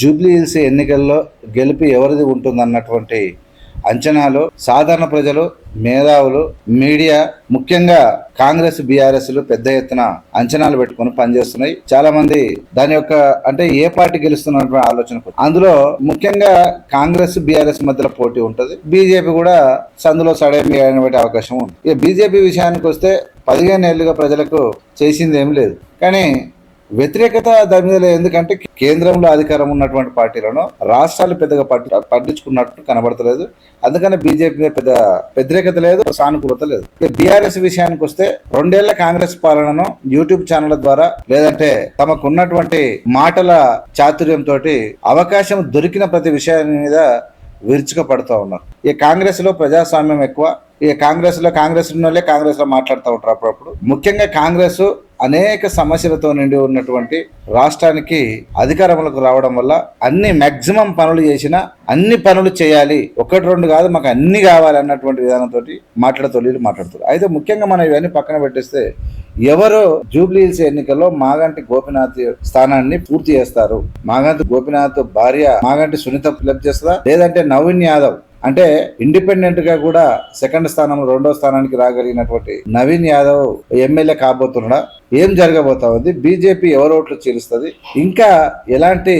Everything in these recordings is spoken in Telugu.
జూబ్లీ హిల్స్ ఎన్నికల్లో గెలుపు ఎవరిది ఉంటుందన్నటువంటి అంచనాలు సాధారణ ప్రజలు మేధావులు మీడియా ముఖ్యంగా కాంగ్రెస్ బీఆర్ఎస్లు పెద్ద ఎత్తున అంచనాలు పెట్టుకొని పనిచేస్తున్నాయి. చాలా మంది దాని యొక్క అంటే ఏ పార్టీ గెలుస్తున్న ఆలోచన అందులో ముఖ్యంగా కాంగ్రెస్ బీఆర్ఎస్ మధ్యలో పోటీ ఉంటుంది. బీజేపీ కూడా సందులో సడేమి అవకాశం ఉంది. ఇక బీజేపీ విషయానికి వస్తే పదిహేను ఏళ్ళుగా ప్రజలకు చేసింది ఏం లేదు. కానీ వ్యతిరేకత దాని మీద ఎందుకంటే కేంద్రంలో అధికారం ఉన్నటువంటి పార్టీలను రాష్ట్రాలు పెద్దగా పట్టి పట్టించుకున్నట్టు కనబడతలేదు. అందుకని బీజేపీ మీద పెద్ద వ్యతిరేకత లేదు సానుకూలత లేదు. బీఆర్ఎస్ విషయానికి వస్తే రెండేళ్ళ కాంగ్రెస్ పాలనను యూట్యూబ్ ఛానళ్ళ ద్వారా లేదంటే తమకున్నటువంటి మాటల చాతుర్యంతో అవకాశం దొరికిన ప్రతి విషయాన్ని మీద విరుచుక పడుతూ ఉన్నారు. ఈ కాంగ్రెస్లో ప్రజాస్వామ్యం ఎక్కువ. ఈ కాంగ్రెస్లో కాంగ్రెస్ ఉన్నోళ్ళే కాంగ్రెస్లో మాట్లాడుతూ ఉంటారు అప్పుడప్పుడు. ముఖ్యంగా కాంగ్రెస్ అనేక సమస్యలతో నిండి ఉన్నటువంటి రాష్ట్రానికి అధికారంలోకి రావడం వల్ల అన్ని మ్యాక్సిమం పనులు చేసిన అన్ని పనులు చేయాలి. ఒకటి రెండు కాదు మాకు అన్ని కావాలి అన్నటువంటి విధానంతో మాట్లాడుతూ వీళ్ళు మాట్లాడుతారు అయితే ముఖ్యంగా మనం ఇవన్నీ పక్కన పెట్టేస్తే ఎవరు జూబ్లీహిల్స్ ఎన్నికల్లో మాగంటి గోపినాథ్ స్థానాన్ని పూర్తి చేస్తారు? మాగంటి గోపినాథ్ భార్య మాగంటి సునీత ఫిలప్ చేస్తుందా? లేదంటే నవీన్ యాదవ్ అంటే ఇండిపెండెంట్గా కూడా సెకండ్ స్థానంలో రెండో స్థానానికి రాగలిగినటువంటి నవీన్ యాదవ్ ఎమ్మెల్యే కాబోతున్నాడా? ఏం జరగబోతా ఉంది బీజేపీ ఎవరు ఓట్లు చీలుస్తుంది? ఇంకా ఎలాంటి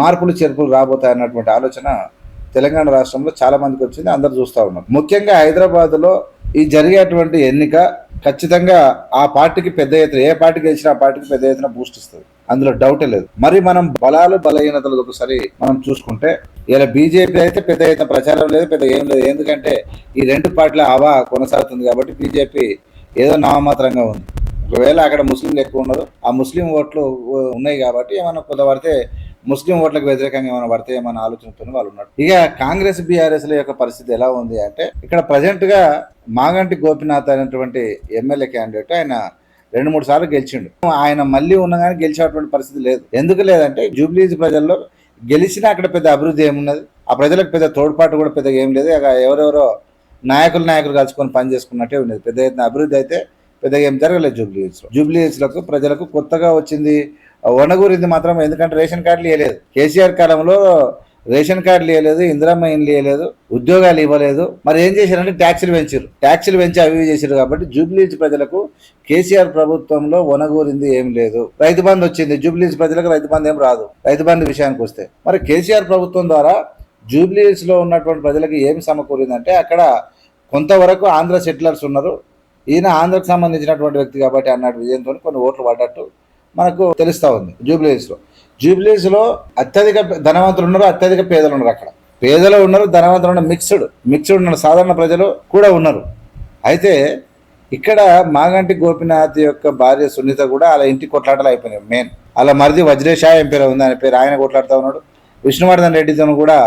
మార్పులు చేర్పులు రాబోతాయి అన్నటువంటి ఆలోచన తెలంగాణ రాష్ట్రంలో చాలా మందికి వచ్చింది అందరు చూస్తూ ఉన్నారు. ముఖ్యంగా హైదరాబాద్లో ఈ జరిగేటువంటి ఎన్నిక ఖచ్చితంగా ఆ పార్టీకి పెద్ద ఎత్తున ఏ పార్టీ గెలిచినా ఆ పార్టీకి పెద్ద ఎత్తున బూస్ట్ ఇస్తుంది. అందులో డౌటే లేదు. మరి మనం బలాలు బలహీనతలు ఒకసారి మనం చూసుకుంటే ఇలా బీజేపీ అయితే పెద్ద ఎత్తున ప్రచారం లేదు పెద్ద ఏం లేదు. ఎందుకంటే ఈ రెండు పార్టీల హవా కొనసాగుతుంది కాబట్టి బీజేపీ ఏదో నామమాత్రంగా ఉంది. ఒకవేళ అక్కడ ముస్లింలు ఎక్కువ ఉన్నారు ఆ ముస్లిం ఓట్లు ఉన్నాయి కాబట్టి ఏమైనా కొంత ముస్లిం ఓట్లకు వ్యతిరేకంగా ఏమైనా పడితే ఏమైనా ఆలోచనతో వాళ్ళు ఉన్నారు. ఇక కాంగ్రెస్ బీఆర్ఎస్ ల యొక్క పరిస్థితి ఎలా ఉంది అంటే ఇక్కడ ప్రజెంట్గా మాగంటి గోపినాథ్ అనేటువంటి ఎమ్మెల్యే క్యాండిడేట్ ఆయన రెండు మూడు సార్లు గెలిచిండు. ఆయన మళ్ళీ ఉన్న కానీ గెలిచేటువంటి పరిస్థితి లేదు. ఎందుకు లేదంటే జూబ్లీస్ ప్రజల్లో గెలిచినా అక్కడ పెద్ద అభివృద్ధి ఏమున్నది? ఆ ప్రజలకు పెద్ద తోడ్పాటు కూడా పెద్దగా ఏం లేదు. ఎవరెవరో నాయకులు నాయకులు కలుసుకొని పని చేసుకున్నట్టే ఉన్నది. పెద్ద ఎత్తున అభివృద్ధి అయితే పెద్దగా ఏం జరగలేదు జూబ్లీ హిల్స్ జూబ్లీ హిల్స్లకు ప్రజలకు కొత్తగా వచ్చింది వనగూరింది మాత్రం ఎందుకంటే రేషన్ కార్డులు ఇవ్వలేదు కేసీఆర్ కాలంలో రేషన్ కార్డులు ఇవ్వలేదు ఇందిరమ్మ ఇండ్లు ఇవ్వలేదు ఉద్యోగాలు ఇవ్వలేదు. మరి ఏం చేశారంటే ట్యాక్సులు పెంచారు ట్యాక్సులు పెంచి అవి చేశారు కాబట్టి జూబ్లీస్ ప్రజలకు కేసీఆర్ ప్రభుత్వంలో వనగూరింది ఏం లేదు. రైతు బంధు వచ్చింది జూబ్లీస్ ప్రజలకు రైతు బంధు ఏం రాదు. రైతు బంధు విషయానికి వస్తే. మరి కేసీఆర్ ప్రభుత్వం ద్వారా జూబ్లీస్లో ఉన్నటువంటి ప్రజలకు ఏం సమకూరిందంటే అక్కడ కొంతవరకు ఆంధ్ర సెటిలర్స్ ఉన్నారు. ఈయన ఆంధ్రకు సంబంధించినటువంటి వ్యక్తి కాబట్టి అన్నట్టు విజయంతో కొన్ని ఓట్లు పడ్డట్టు. మనకు తెలుస్తూ ఉంది జూబ్లీస్ జూబ్లీస్లో అత్యధిక ధనవంతులు ఉన్నారు అత్యధిక పేదలు ఉన్నారు అక్కడ. పేదలు ఉన్నారు ధనవంతులు ఉన్నారు మిక్స్డ్ మిక్స్డ్ ఉన్న సాధారణ ప్రజలు కూడా ఉన్నారు. అయితే ఇక్కడ మాగంటి గోపినాథ్ యొక్క భార్య సునీత కూడా అలా ఇంటి కొట్లాటలు అయిపోయినాయి మెయిన్ అలా మరిది వజ్రేషా ఏం పేరు ఉంది ఆయన పేరు ఆయన కొట్లాడుతూ ఉన్నాడు. విష్ణువర్ధన్ రెడ్డితో కూడా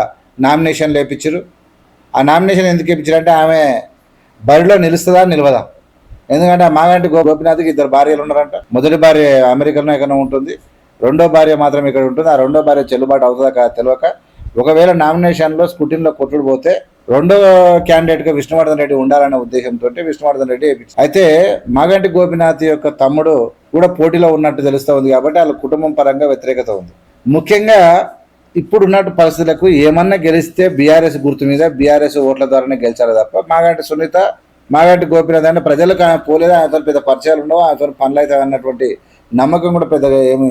నామినేషన్ లేపించారు ఆ నామినేషన్ ఎందుకు ఇప్పించారంటే ఆమె బరిలో నిలుస్తుందా నిలవదా? ఎందుకంటే ఆ మాగంటి గోపినాథ్కి ఇద్దరు భార్యలు ఉన్నారంట. మొదటి భార్య అమెరికాలో ఎక్కడ ఉంటుంది. రెండో భార్య మాత్రం ఇక్కడ ఉంటుంది. ఆ రెండో భార్య చెల్లుబాటు అవుతుందా కాదు తెలియక ఒకవేళ నామినేషన్లో స్కూటీన్లో కొట్టుడు పోతే రెండో క్యాండిడేట్గా విష్ణువర్ధన్ రెడ్డి ఉండాలనే ఉద్దేశంతో విష్ణువర్ధన్ రెడ్డి అయితే మాగంటి గోపినాథ్ యొక్క తమ్ముడు కూడా పోటీలో ఉన్నట్టు తెలుస్తూ ఉంది కాబట్టి వాళ్ళ కుటుంబం పరంగా వ్యతిరేకత ఉంది. ముఖ్యంగా ఇప్పుడు ఉన్నట్టు పరిస్థితులకు ఏమన్నా గెలిస్తే బీఆర్ఎస్ గుర్తు మీద బీఆర్ఎస్ ఓట్ల ద్వారానే గెలిచారు తప్ప మాగంటి సునీత మాగంటి గోపినాథ్ అంటే ప్రజలకు ఆయన పోలేదు పెద్ద పరిచయాలు ఉండవు? ఆయనతో పనులు అవుతాయి అన్నటువంటి నమ్మకం కూడా పెద్దగా ఏమి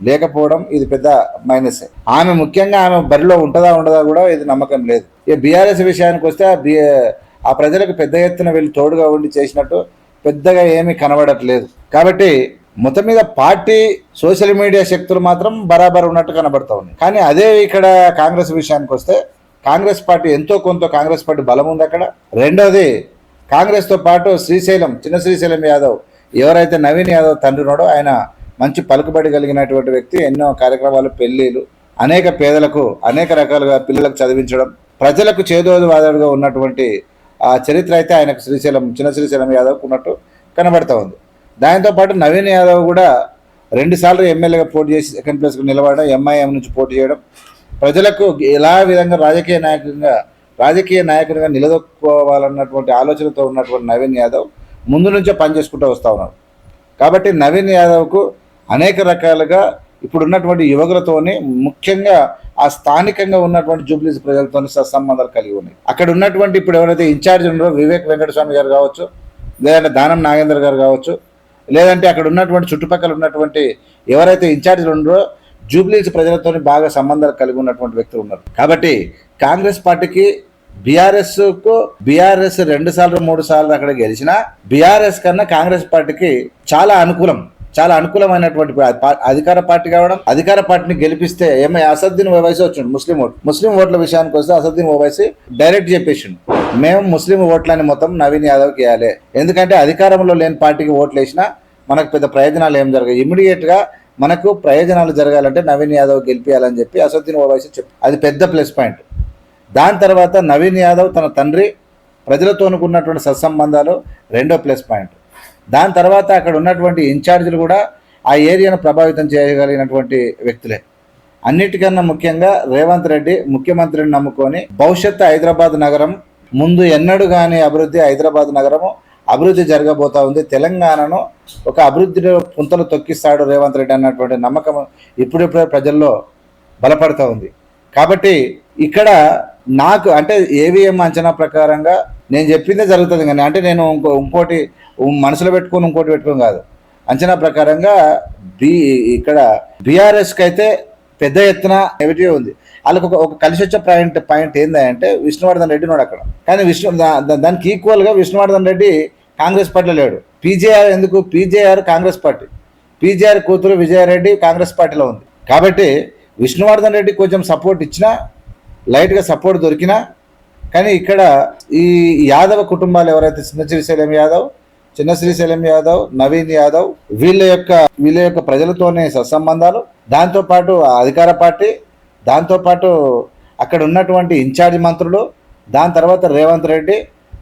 లేకపోవడం ఇది పెద్ద మైనస్. ఆమె ముఖ్యంగా ఆమె బరిలో ఉంటుందా ఉండదా కూడా ఇది నమ్మకం లేదు. ఇక బీఆర్ఎస్ విషయానికి వస్తే ఆ బి ఆ ప్రజలకు పెద్ద ఎత్తున వెళ్ళి తోడుగా ఉండి చేసినట్టు పెద్దగా ఏమీ కనబడట్లేదు. కాబట్టి మొత్తం మీద పార్టీ సోషల్ మీడియా శక్తులు మాత్రం బరాబర్ ఉన్నట్టు కనబడతా ఉన్నాయి కానీ అదే ఇక్కడ కాంగ్రెస్ విషయానికి వస్తే కాంగ్రెస్ పార్టీ ఎంతో కొంత కాంగ్రెస్ పార్టీ బలం ఉంది అక్కడ. రెండోది కాంగ్రెస్తో పాటు శ్రీశైలం చిన్న శ్రీశైలం యాదవ్ ఎవరైతే నవీన్ యాదవ్ తండ్రునోడో ఆయన మంచి పలుకుబడి కలిగినటువంటి వ్యక్తి ఎన్నో కార్యక్రమాలు పెళ్ళిళ్ళు అనేక పేదలకు అనేక రకాలుగా పిల్లలకు చదివించడం ప్రజలకు చేదోదు వాదడుగా ఉన్నటువంటి ఆ చరిత్ర అయితే ఆయనకు శ్రీశైలం చిన్న శ్రీశైలం యాదవ్కు ఉన్నట్టు కనబడుతూ ఉంది. దాంతోపాటు నవీన్ యాదవ్ కూడా రెండుసార్లు ఎమ్మెల్యేగా పోటీ చేసి సెకండ్ ప్లేస్కి నిలబడడం ఎంఐఎం నుంచి పోటీ చేయడం ప్రజలకు ఎలా విధంగా రాజకీయ నాయకుడిగా రాజకీయ నాయకుడిగా నిలదొక్కుకోవాలన్నటువంటి ఆలోచనతో ఉన్నటువంటి నవీన్ యాదవ్ ముందు నుంచే పనిచేసుకుంటూ వస్తూ ఉన్నారు కాబట్టి నవీన్ యాదవ్కు అనేక రకాలుగా ఇప్పుడున్నటువంటి యువకులతోని ముఖ్యంగా ఆ స్థానికంగా ఉన్నటువంటి జూబ్లీస్ ప్రజలతో సత్సంబంధాలు కలిగి ఉన్నాయి. అక్కడ ఉన్నటువంటి ఇప్పుడు ఎవరైతే ఇన్ఛార్జ్ ఉన్నారో వివేక్ వెంకటస్వామి గారు కావచ్చు లేదంటే దానం నాగేంద్ర గారు కావచ్చు లేదంటే అక్కడ ఉన్నటువంటి చుట్టుపక్కల ఉన్నటువంటి ఎవరైతే ఇన్ఛార్జీలు ఉన్నారో జూబ్లీస్ ప్రజలతో బాగా సంబంధాలు కలిగి ఉన్నటువంటి వ్యక్తులు ఉన్నారు. కాబట్టి కాంగ్రెస్ పార్టీకి బీఆర్ఎస్కు బీఆర్ఎస్ రెండు సార్లు మూడు సార్లు అక్కడ గెలిచినా బీఆర్ఎస్ కన్నా కాంగ్రెస్ పార్టీకి చాలా అనుకూలం చాలా అనుకూలమైనటువంటి అధికార పార్టీ కావడం అధికార పార్టీని గెలిపిస్తే ఏమై అసద్దీన్ ఓవైసీ వచ్చిండు ముస్లిం ఓట్. ముస్లిం ఓట్ల విషయానికి వస్తే అసద్దీన్ ఓవైసీ డైరెక్ట్ చెప్పేసిండు మేము ముస్లిం ఓట్లని మొత్తం నవీన్ యాదవ్కి ఇవ్వాలి ఎందుకంటే అధికారంలో లేని పార్టీకి ఓట్లు వేసినా మనకు పెద్ద ప్రయోజనాలు ఏం జరగవు. ఇమీడియట్గా మనకు ప్రయోజనాలు జరగాలంటే నవీన్ యాదవ్ గెలిపించాలని చెప్పి అసద్దీన్ ఓవైసీ చెప్పి అది పెద్ద ప్లస్ పాయింట్. దాని తర్వాత నవీన్ యాదవ్ తన తండ్రి ప్రజలతో సత్సంబంధాలు రెండో ప్లస్ పాయింట్. దాని తర్వాత అక్కడ ఉన్నటువంటి ఇన్ఛార్జీలు కూడా ఆ ఏరియాను ప్రభావితం చేయగలిగినటువంటి వ్యక్తులే. అన్నిటికన్నా ముఖ్యంగా రేవంత్ రెడ్డి ముఖ్యమంత్రిని నమ్ముకొని భవిష్యత్తు హైదరాబాద్ నగరం ముందు ఎన్నడూ కానీ అభివృద్ధి హైదరాబాద్ నగరము అభివృద్ధి జరగబోతా ఉంది. తెలంగాణను ఒక అభివృద్ధిలో పుంతలు తొక్కిస్తాడు రేవంత్ రెడ్డి అన్నటువంటి నమ్మకం ఇప్పుడిప్పుడే ప్రజల్లో బలపడుతూ ఉంది. కాబట్టి ఇక్కడ నాకు అంటే ఏవిఎం అంచనా ప్రకారంగా నేను చెప్పిందే జరుగుతుంది కానీ అంటే నేను ఇంకో ఇంకోటి మనసులో పెట్టుకొని ఇంకోటి పెట్టుకొని కాదు. అంచనా ప్రకారంగా బి ఇక్కడ బీఆర్ఎస్కి అయితే పెద్ద ఎత్తున నెగిటివ్ ఉంది. వాళ్ళకి ఒక ఒక కలిసి వచ్చే పాయింట్ పాయింట్ ఏంటంటే విష్ణువర్ధన్ రెడ్డి ఉన్నాడు అక్కడ. కానీ విష్ణు దా- దానికి ఈక్వల్గా విష్ణువర్ధన్ రెడ్డి కాంగ్రెస్ పార్టీలో లేడు. పీజేఆర్ ఎందుకు? PJR Congress party. పీజేఆర్ కూతురు విజయారెడ్డి కాంగ్రెస్ పార్టీలో ఉంది. కాబట్టి విష్ణువర్ధన్ రెడ్డి కొంచెం సపోర్ట్ ఇచ్చినా లైట్గా సపోర్ట్ దొరికినా కానీ ఇక్కడ ఈ యాదవ కుటుంబాలు ఎవరైతే చిన్న శ్రీశైలం యాదవ్ చిన్న శ్రీశైలం యాదవ్ నవీన్ యాదవ్ వీళ్ళ యొక్క వీళ్ళ యొక్క ప్రజలతోనే సత్సంబంధాలు. దాంతోపాటు ఆ అధికార పార్టీ దాంతోపాటు అక్కడ ఉన్నటువంటి ఇన్ఛార్జ్ మంత్రులు దాని తర్వాత రేవంత్ రెడ్డి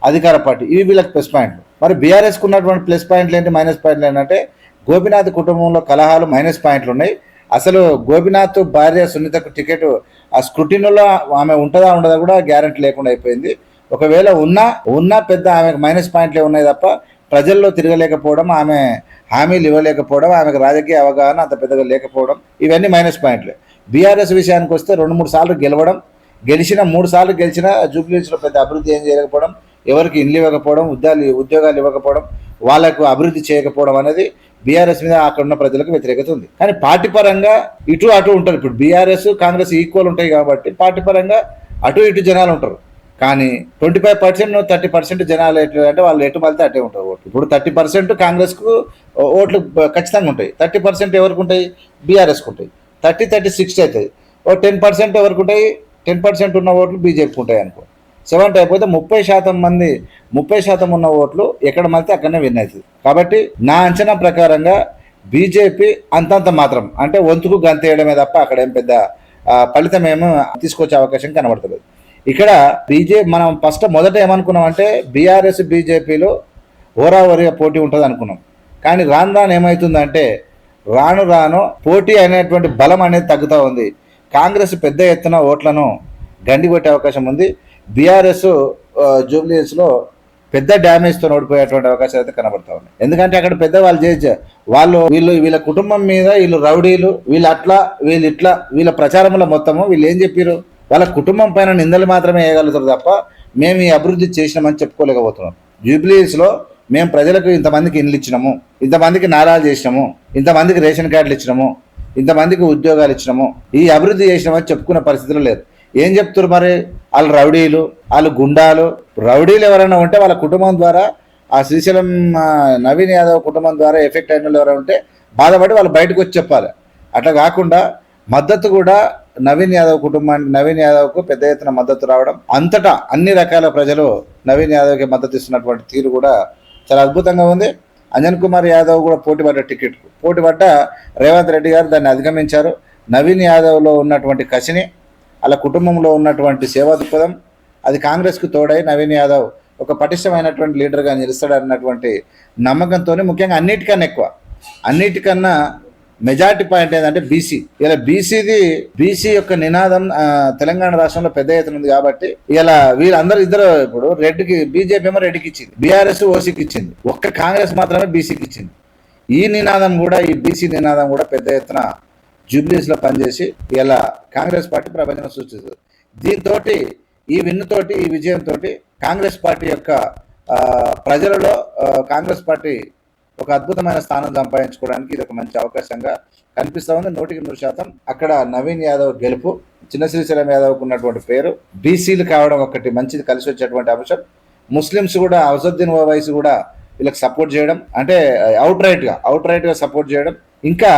అధికార పార్టీ. ఇవి వీళ్ళకి ప్లస్ పాయింట్లు. మరి బీఆర్ఎస్కి ఉన్నటువంటి ప్లస్ పాయింట్లు ఏంటి మైనస్ పాయింట్లు ఏంటంటే గోపినాథ్ కుటుంబంలో కలహాలు మైనస్ పాయింట్లు ఉన్నాయి అసలు గోపినాథ్ భార్య సునీతకు టికెట్ ఆ స్క్రూటినీలో ఆమె ఉంటుందా ఉండదా కూడా గ్యారంటీ లేకుండా అయిపోయింది. ఒకవేళ ఉన్నా ఉన్నా పెద్ద ఆమెకు మైనస్ పాయింట్లే ఉన్నాయి తప్ప ప్రజల్లో తిరగలేకపోవడం ఆమె హామీలు ఇవ్వలేకపోవడం ఆమెకు రాజకీయ అవగాహన అంత పెద్దగా లేకపోవడం ఇవన్నీ మైనస్ పాయింట్లే బీఆర్ఎస్ విషయానికి వస్తే రెండు మూడు సార్లు గెలవడం గెలిచిన మూడు సార్లు గెలిచిన జూబ్లీస్లో పెద్ద అభివృద్ధి ఏం చేయకపోవడం ఎవరికి ఇండ్లు ఇవ్వకపోవడం ఉద్యోగాలు ఉద్యోగాలు ఇవ్వకపోవడం వాళ్ళకు అభివృద్ధి చేయకపోవడం అనేది బీఆర్ఎస్ మీద అక్కడ ఉన్న ప్రజలకు వ్యతిరేకత ఉంది. కానీ పార్టీ పరంగా ఇటు అటు ఉంటారు. ఇప్పుడు బీఆర్ఎస్ కాంగ్రెస్ ఈక్వల్ ఉంటాయి కాబట్టి పార్టీ పరంగా అటు ఇటు జనాలు ఉంటారు. కానీ twenty five percent thirty percent జనాలు ఎటు అంటే వాళ్ళు ఎటు మళ్ళీ అటే ఉంటారు ఓట్లు. ఇప్పుడు థర్టీ పర్సెంట్ కాంగ్రెస్కు ఓట్లు ఖచ్చితంగా ఉంటాయి. థర్టీ పర్సెంట్ ఎవరికి ఉంటాయి? బీఆర్ఎస్కి ఉంటాయి. థర్టీ థర్టీ సిక్స్టీ అవుతుంది ఓ టెన్ పర్సెంట్ ఎవరికి ఉంటాయి? టెన్ పర్సెంట్ ఉన్న ఓట్లు బీజేపీకి ఉంటాయి అనుకో. సెవెంటీ అయిపోతే ముప్పై శాతం మంది ముప్పై శాతం ఉన్న ఓట్లు ఎక్కడ మళ్తే అక్కడనే విన్ అవుతుంది. కాబట్టి నా అంచనా ప్రకారంగా బీజేపీ అంతంత మాత్రం అంటే వంతుకు గంతేయడమే తప్ప అక్కడ ఏం పెద్ద ఫలితం ఏమో తీసుకొచ్చే అవకాశం కనబడతలేదు. ఇక్కడ బీజే మనం ఫస్ట్ మొదట ఏమనుకున్నామంటే బీఆర్ఎస్ బీజేపీలో ఓరావరిగా పోటీ ఉంటుంది అనుకున్నాం కానీ రాను రాను ఏమవుతుందంటే రాను రాను పోటీ అనేటువంటి బలం అనేది తగ్గుతూ ఉంది. కాంగ్రెస్ పెద్ద ఎత్తున ఓట్లను గండి కొట్టే అవకాశం ఉంది. బీఆర్ఎస్ జూబ్లీస్లో పెద్ద డ్యామేజ్తో ఓడిపోయేటువంటి అవకాశాలు అయితే కనబడతా ఉన్నాయి. ఎందుకంటే అక్కడ పెద్ద వాళ్ళు చేయొచ్చు వాళ్ళు వీళ్ళు వీళ్ళ కుటుంబం మీద వీళ్ళు రౌడీలు వీళ్ళు అట్లా వీళ్ళు ఇట్లా వీళ్ళ ప్రచారంలో మొత్తము వీళ్ళు ఏం చెప్పారు వాళ్ళ కుటుంబం పైన నిందలు మాత్రమే వేయగలుగుతారు తప్ప మేము ఈ అభివృద్ధి చేసినామని చెప్పుకోలేకపోతున్నాం. జూబ్లీస్లో మేము ప్రజలకు ఇంతమందికి ఇండ్లు ఇచ్చినాము ఇంతమందికి నారాలు చేసినాము ఇంతమందికి రేషన్ కార్డులు ఇచ్చినాము ఇంతమందికి ఉద్యోగాలు ఇచ్చినాము. ఈ అభివృద్ధి చేసినామని చెప్పుకునే పరిస్థితులు లేదు. ఏం చెప్తున్నారు మరి? వాళ్ళు రౌడీలు వాళ్ళు గుండాలు. రౌడీలు ఎవరైనా ఉంటే వాళ్ళ కుటుంబం ద్వారా ఆ శ్రీశైలం నవీన్ యాదవ్ కుటుంబం ద్వారా ఎఫెక్ట్ అయిన వాళ్ళు ఎవరైనా ఉంటే బాధపడి వాళ్ళు బయటకు వచ్చి చెప్పాలి. అట్లా కాకుండా మద్దతు కూడా నవీన్ యాదవ్ కుటుంబానికి నవీన్ యాదవ్కు పెద్ద ఎత్తున మద్దతు రావడం అంతటా అన్ని రకాల ప్రజలు నవీన్ యాదవ్కి మద్దతు ఇస్తున్నటువంటి తీరు కూడా చాలా అద్భుతంగా ఉంది. అంజన్ కుమార్ యాదవ్ కూడా పోటీ పడ్డ టికెట్ పోటీ పడ్డ రేవంత్ రెడ్డి గారు దాన్ని అధిగమించారు. నవీన్ యాదవ్లో ఉన్నటువంటి కసిని అలా కుటుంబంలో ఉన్నటువంటి సేవా దృక్పథం అది కాంగ్రెస్కు తోడై నవీన్ యాదవ్ ఒక పటిష్టమైనటువంటి లీడర్గా నిలుస్తాడన్నటువంటి నమ్మకంతోనే ముఖ్యంగా అన్నిటికన్నా ఎక్కువ. అన్నిటికన్నా మెజార్టీ పాయింట్ ఏంటంటే బీసీ. ఇలా బీసీది బీసీ యొక్క నినాదం తెలంగాణ రాష్ట్రంలో పెద్ద ఎత్తున ఉంది కాబట్టి ఇలా వీళ్ళందరూ ఇద్దరు ఇప్పుడు రెడ్డికి బీజేపీ ఏమో రెడ్డికి ఇచ్చింది. బీఆర్ఎస్ ఓసీకి ఇచ్చింది. ఒక్క కాంగ్రెస్ మాత్రమే బీసీకి ఇచ్చింది. ఈ నినాదం కూడా ఈ బీసీ నినాదం కూడా పెద్ద ఎత్తున జూబ్లీస్లో పనిచేసి ఇలా కాంగ్రెస్ పార్టీ ప్రపంచం సృష్టిస్తుంది. దీంతో ఈ విన్నుతోటి ఈ విజయంతో కాంగ్రెస్ పార్టీ యొక్క ప్రజలలో కాంగ్రెస్ పార్టీ ఒక అద్భుతమైన స్థానం సంపాదించుకోవడానికి ఇది ఒక మంచి అవకాశంగా కనిపిస్తూ ఉంది. నూటికి నూరు శాతం అక్కడ నవీన్ యాదవ్ గెలుపు చిన్న శ్రీశైలం యాదవ్కు ఉన్నటువంటి పేరు బీసీలు కావడం ఒకటి మంచిది కలిసి వచ్చేటువంటి అంశం. ముస్లిమ్స్ కూడా అసదుద్దీన్ ఓవైసీ కూడా వీళ్ళకి సపోర్ట్ చేయడం అంటే అవుట్ రైట్గా అవుట్ రైట్గా సపోర్ట్ చేయడం ఇంకా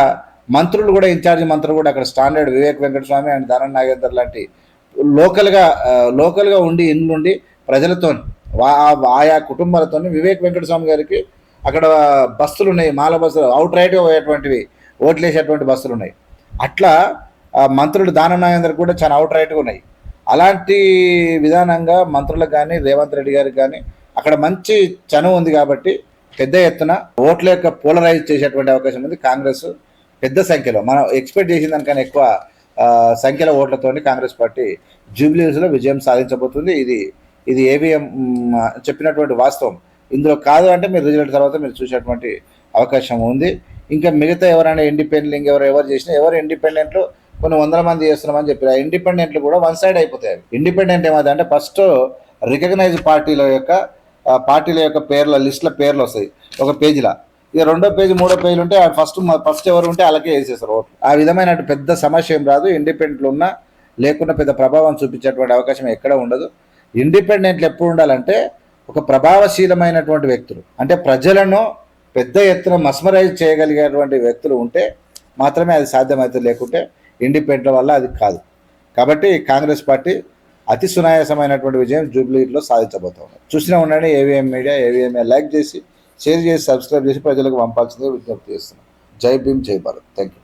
మంత్రులు కూడా ఇన్ఛార్జ్ మంత్రులు కూడా అక్కడ స్టాండర్డ్ వివేక్ వెంకటస్వామి అండ్ ధనం నాగేందర్ లాంటి లోకల్గా లోకల్గా ఉండి ఇండ్లుండి ప్రజలతో ఆయా కుటుంబాలతో వివేక్ వెంకటస్వామి గారికి అక్కడ బస్సులు ఉన్నాయి మాల బస్సులు అవుట్ రైట్గా పోయేటువంటివి ఓట్లేసేటువంటి బస్సులు ఉన్నాయి అట్లా మంత్రులు దానం నాగేందర్ కూడా చాలా అవుట్ రైట్గా ఉన్నాయి. అలాంటి విధానంగా మంత్రులకు కానీ రేవంత్ రెడ్డి గారికి కానీ అక్కడ మంచి చనువు ఉంది కాబట్టి పెద్ద ఎత్తున ఓట్ల యొక్క పోలరైజ్ చేసేటువంటి అవకాశం ఉంది కాంగ్రెస్ పెద్ద సంఖ్యలో. మనం ఎక్స్పెక్ట్ చేసిన దానికన్నా ఎక్కువ సంఖ్యల సంఖ్యలో ఓట్లతోని కాంగ్రెస్ పార్టీ జూబ్లీస్లో విజయం సాధించబోతుంది. ఇది ఇది ఏవిఎం చెప్పినటువంటి వాస్తవం. ఇందులో కాదు అంటే మీరు రిజల్ట్ తర్వాత మీరు చూసేటువంటి అవకాశం ఉంది. ఇంకా మిగతా ఎవరైనా ఇండిపెండెంట్ ఎవరు ఎవరు చేసినా ఎవరు ఇండిపెండెంట్లు కొన్ని వందల మంది చేస్తున్నామని చెప్పారు. ఆ ఇండిపెండెంట్లు కూడా వన్ సైడ్ అయిపోతాయి ఇండిపెండెంట్ ఏమవుతుంది అంటే ఫస్ట్ రికగ్నైజ్ పార్టీల యొక్క పార్టీల యొక్క పేర్ల లిస్టుల పేర్లు వస్తాయి. ఒక పేజీలో. ఇక రెండో పేజీ మూడో పేజీలు ఉంటే ఫస్ట్ ఫస్ట్ ఎవరు ఉంటే అలాగే వేసేస్తారు. ఓట్లు ఆ విధమైన పెద్ద సమస్య ఏం రాదు. ఇండిపెండెంట్లు ఉన్నా లేకుండా పెద్ద ప్రభావం చూపించేటువంటి అవకాశం ఎక్కడ ఉండదు. ఇండిపెండెంట్లు ఎప్పుడు ఉండాలంటే ఒక ప్రభావశీలమైనటువంటి వ్యక్తులు. అంటే ప్రజలను పెద్ద ఎత్తున మస్మరైజ్ చేయగలిగేటువంటి వ్యక్తులు ఉంటే మాత్రమే అది సాధ్యమవుతుంది. లేకుంటే ఇండిపెండెంట్ వల్ల అది కాదు. కాబట్టి కాంగ్రెస్ పార్టీ అతి సునాయాసమైనటువంటి విజయం జూబ్లీలో సాధించబోతోంది. చూసినా ఉండండి ఏవిఎం మీడియా ఏవిఎం లైక్ చేసి షేర్ చేసి సబ్స్క్రైబ్ చేసి ప్రజలకు పంపాల్సిందిగా విజ్ఞప్తి చేస్తున్నాను జై భీమ్ జై భారత్. Thank you